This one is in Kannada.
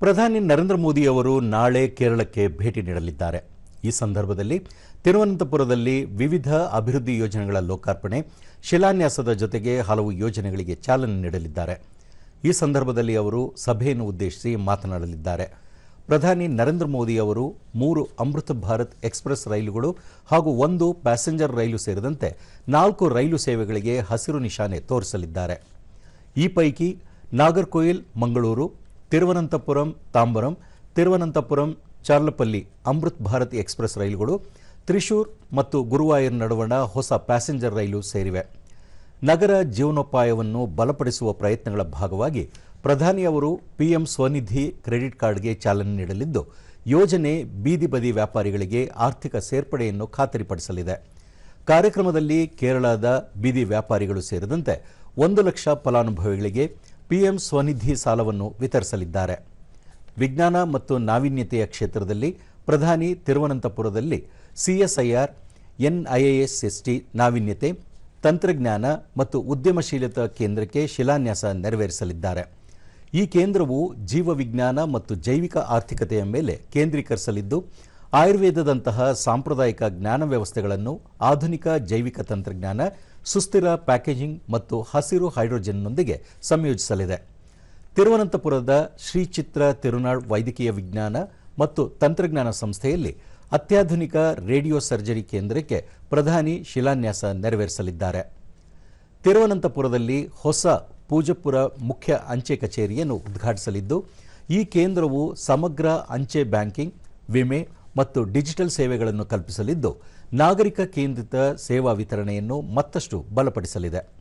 ಪ್ರಧಾನಿ ನರೇಂದ್ರ ಮೋದಿ ಅವರು ನಾಳೆ ಕೇರಳಕ್ಕೆ ಭೇಟಿ ನೀಡಲಿದ್ದಾರೆ. ಈ ಸಂದರ್ಭದಲ್ಲಿ ತಿರುವನಂತಪುರದಲ್ಲಿ ವಿವಿಧ ಅಭಿವೃದ್ಧಿ ಯೋಜನೆಗಳ ಲೋಕಾರ್ಪಣೆ, ಶಿಲಾನ್ಯಾಸದ ಜೊತೆಗೆ ಹಲವು ಯೋಜನೆಗಳಿಗೆ ಚಾಲನೆ ನೀಡಲಿದ್ದಾರೆ. ಈ ಸಂದರ್ಭದಲ್ಲಿ ಅವರು ಸಭೆಯನ್ನು ಉದ್ದೇಶಿಸಿ ಮಾತನಾಡಲಿದ್ದಾರೆ. ಪ್ರಧಾನಿ ನರೇಂದ್ರ ಮೋದಿ ಅವರು ಮೂರು ಅಮೃತ ಭಾರತ್ ಎಕ್ಸ್ಪ್ರೆಸ್ ರೈಲುಗಳು ಹಾಗೂ ಒಂದು ಪ್ಯಾಸೆಂಜರ್ ರೈಲು ಸೇರಿದಂತೆ ನಾಲ್ಕು ರೈಲು ಸೇವೆಗಳಿಗೆ ಹಸಿರು ನಿಶಾನೆ ತೋರಿಸಲಿದ್ದಾರೆ. ಈ ಪೈಕಿ ನಾಗರ್ಕೋಯಿಲ್, ಮಂಗಳೂರು ತಿರುವನಂತಪುರಂ, ತಾಂಬರಂ, ತಿರುವನಂತಪುರಂ, ಚಾರ್ಲಪಲ್ಲಿ, ಅಮೃತ್ ಭಾರತಿ ಎಕ್ಸ್ಪ್ರೆಸ್ ರೈಲುಗಳು, ತ್ರಿಶೂರ್ ಮತ್ತು ಗುರುವಾಯೂರ್ ನಡುವಣ ಹೊಸ ಪ್ಯಾಸೆಂಜರ್ ರೈಲು ಸೇರಿವೆ. ನಗರ ಜೀವನೋಪಾಯವನ್ನು ಬಲಪಡಿಸುವ ಪ್ರಯತ್ನಗಳ ಭಾಗವಾಗಿ ಪ್ರಧಾನಿ ಅವರು ಪಿಎಂ ಸ್ವನಿಧಿ ಕ್ರೆಡಿಟ್ ಕಾರ್ಡ್ಗೆ ಚಾಲನೆ ನೀಡಲಿದ್ದು, ಯೋಜನೆ ಬೀದಿ ಬದಿ ವ್ಯಾಪಾರಿಗಳಿಗೆ ಆರ್ಥಿಕ ಸೇರ್ಪಡೆಯನ್ನು ಖಾತರಿಪಡಿಸಲಿದೆ. ಕಾರ್ಯಕ್ರಮದಲ್ಲಿ ಕೇರಳದ ಬೀದಿ ವ್ಯಾಪಾರಿಗಳು ಸೇರಿದಂತೆ ಒಂದು ಲಕ್ಷ ಫಲಾನುಭವಿಗಳಿಗೆ ಪಿಎಂ ಸ್ವನಿಧಿ ಸಾಲವನ್ನು ವಿತರಿಸಲಿದ್ದಾರೆ. ವಿಜ್ಞಾನ ಮತ್ತು ನಾವೀನ್ಯತೆಯ ಕ್ಷೇತ್ರದಲ್ಲಿ ಪ್ರಧಾನಿ ತಿರುವನಂತಪುರದಲ್ಲಿ ಸಿಎಸ್ಐಆರ್ ಎನ್ಐಎಎಸ್ಎಸ್ಟಿ ನಾವೀನ್ಯತೆ, ತಂತ್ರಜ್ಞಾನ ಮತ್ತು ಉದ್ಯಮಶೀಲತಾ ಕೇಂದ್ರಕ್ಕೆ ಶಿಲಾನ್ಯಾಸ ನೆರವೇರಿಸಲಿದ್ದಾರೆ. ಈ ಕೇಂದ್ರವು ಜೀವವಿಜ್ಞಾನ ಮತ್ತು ಜೈವಿಕ ಆರ್ಥಿಕತೆಯ ಮೇಲೆ ಕೇಂದ್ರೀಕರಿಸಲಿದ್ದು ಆಯುರ್ವೇದದಂತಹ ಸಾಂಪ್ರದಾಯಿಕ ಜ್ಞಾನ ವ್ಯವಸ್ಥೆಗಳನ್ನು ಆಧುನಿಕ ಜೈವಿಕ ತಂತ್ರಜ್ಞಾನ, ಸುಸ್ಥಿರ ಪ್ಯಾಕೇಜಿಂಗ್ ಮತ್ತು ಹಸಿರು ಹೈಡ್ರೋಜನ್ನೊಂದಿಗೆ ಸಂಯೋಜಿಸಲಿದೆ. ತಿರುವನಂತಪುರದ ಶ್ರೀ ಚಿತ್ರ ತಿರುನಾಳ್ ವೈದ್ಯಕೀಯ ವಿಜ್ಞಾನ ಮತ್ತು ತಂತ್ರಜ್ಞಾನ ಸಂಸ್ಥೆಯಲ್ಲಿ ಅತ್ಯಾಧುನಿಕ ರೇಡಿಯೋ ಸರ್ಜರಿ ಕೇಂದ್ರಕ್ಕೆ ಪ್ರಧಾನಿ ಶಿಲಾನ್ಯಾಸ ನೆರವೇರಿಸಲಿದ್ದಾರೆ. ತಿರುವನಂತಪುರದಲ್ಲಿ ಹೊಸ ಪೂಜಪುರ ಮುಖ್ಯ ಅಂಚೆ ಕಚೇರಿಯನ್ನು ಉದ್ಘಾಟಿಸಲಿದ್ದು, ಈ ಕೇಂದ್ರವು ಸಮಗ್ರ ಅಂಚೆ ಬ್ಯಾಂಕಿಂಗ್, ವಿಮೆ ಮತ್ತು ಡಿಜಿಟಲ್ ಸೇವೆಗಳನ್ನು ಕಲ್ಪಿಸಲಿದ್ದು ನಾಗರಿಕ ಕೇಂದ್ರಿತ ಸೇವಾ ವಿತರಣೆಯನ್ನು ಮತ್ತಷ್ಟು ಬಲಪಡಿಸಲಿದೆ.